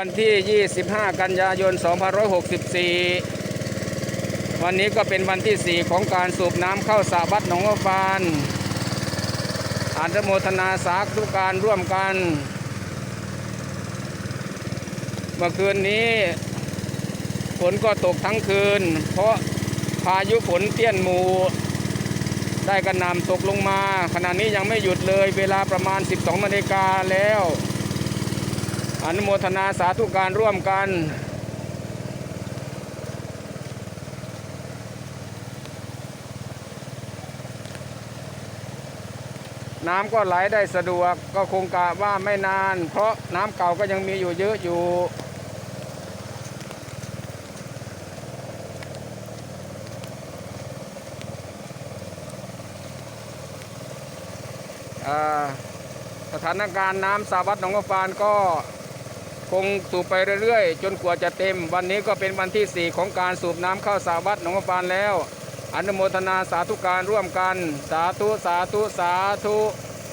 วันที่ 25 กันยายน 2564 วันนี้ก็เป็นวันที่ 4 ของการสูบน้ำเข้าสระวัดหนองฟานอานโมทนาสาธุการร่วมกัน เมื่อคืนนี้ฝนก็ตกทั้งคืน เพราะพายุฝนเตี้ยนหมูได้กระหน่ำตกลงมา ขณะนี้ยังไม่หยุดเลย เวลาประมาณ 12นาฬิกาแล้ว อนุโมทนาสาธุการร่วมกัน น้ำก็ไหลได้สะดวกก็คงกะว่าไม่นาน เพราะน้ำเก่าก็ยังมีอยู่เยอะอยู่สถานการณ์น้ำสาวัดหนองกระฟานก็ คงสูบไปเรื่อยๆ จนกว่าจะเต็ม วันนี้ก็เป็นวันที่ 4 ของการสูบน้ำเข้าสาวัดหนองปานแล้ว อนุโมทนาสาธุการร่วมกัน สาธุ สาธุ สาธุ